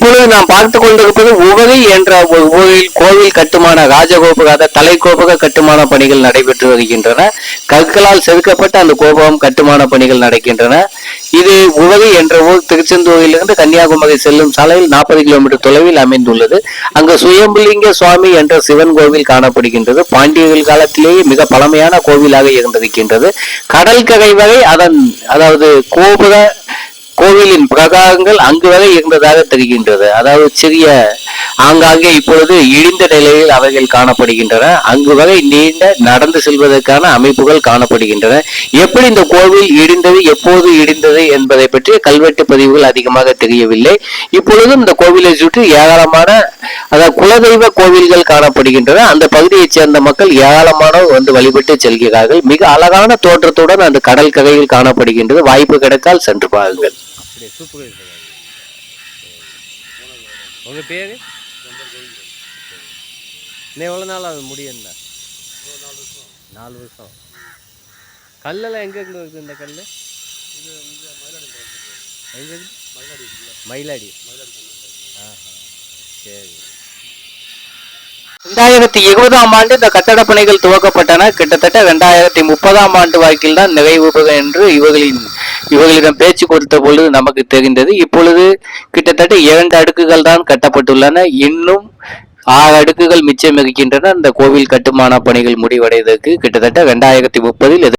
இப்பொழுது நாம் பார்த்து கொண்டிருப்பது உவகை என்ற உவகையில் கோவில் கட்டுமான கட்டுமான தலை தலைக்கோபுர கட்டுமான பணிகள் நடைபெற்று வருகின்றன. கற்களால் செதுக்கப்பட்ட அந்த கோபுரம் கட்டுமான பணிகள் நடக்கின்றன. இது உவகை என்ற ஊர் திருச்செந்தூரிலிருந்து கன்னியாகுமரி செல்லும் சாலையில் நாற்பது கிலோமீட்டர் தொலைவில் அமைந்துள்ளது. அங்கு சுயம்புலிங்க சுவாமி என்ற சிவன் கோவில் காணப்படுகின்றது. பாண்டியர்கள் காலத்திலேயே மிக பழமையான கோவிலாக இருந்திருக்கின்றது. கடற்கரை வரை அதன் அதாவது கோபுர கோவிலின் பிரகாரங்கள் அங்கு வரை இருந்ததாக தெரிகின்றது. அதாவது சிறிய ஆங்காங்கே இப்பொழுது இடிந்த நிலையில் அவைகள் காணப்படுகின்றன. அங்கு வரை நீண்ட நடந்து செல்வதற்கான அமைப்புகள் காணப்படுகின்றன. எப்படி இந்த கோவில் இடிந்தது எப்போது இடிந்தது என்பதை பற்றி கல்வெட்டு பதிவுகள் அதிகமாக தெரியவில்லை. இப்பொழுதும் இந்த கோவிலை சுற்றி ஏராளமான அதாவது குலதெய்வ கோவில்கள் காணப்படுகின்றன. அந்த பகுதியைச் சேர்ந்த மக்கள் ஏராளமான வந்து வழிபட்டு செல்கிறார்கள். மிக அழகான தோற்றத்துடன் அந்த கடல் கரையில் காணப்படுகின்றது. வாய்ப்பு கிடைத்தால் சென்று பாருங்கள். அப்படியே சூப்பராக உங்கள் பேர் இன்னும் எவ்வளோ நாள் அது முடியும்டா நாலு வருஷம் கல்லெல்லாம் எங்கே இருந்து இருக்குது இந்த கல் எங்கே மயிலாடி ஆஹா சரி ரெண்டாயிரத்தி இருபதாம் ஆண்டு இந்த கட்டட பணிகள் துவக்கப்பட்டன. கிட்டத்தட்ட ரெண்டாயிரத்தி முப்பதாம் ஆண்டு வாக்கில் தான் நிறைவு பெறும் என்று இவர்களின் இவர்களிடம் பேச்சு கொடுத்த பொழுது நமக்கு தெரிந்தது இப்பொழுது கிட்டத்தட்ட இரண்டு அடுக்குகள் தான் கட்டப்பட்டுள்ளன. இன்னும் ஆறு அடுக்குகள் மிச்சம் இருக்கின்றன. இந்த கோவில் கட்டுமான பணிகள் முடிவடைவதற்கு கிட்டத்தட்ட ரெண்டாயிரத்தி முப்பதில்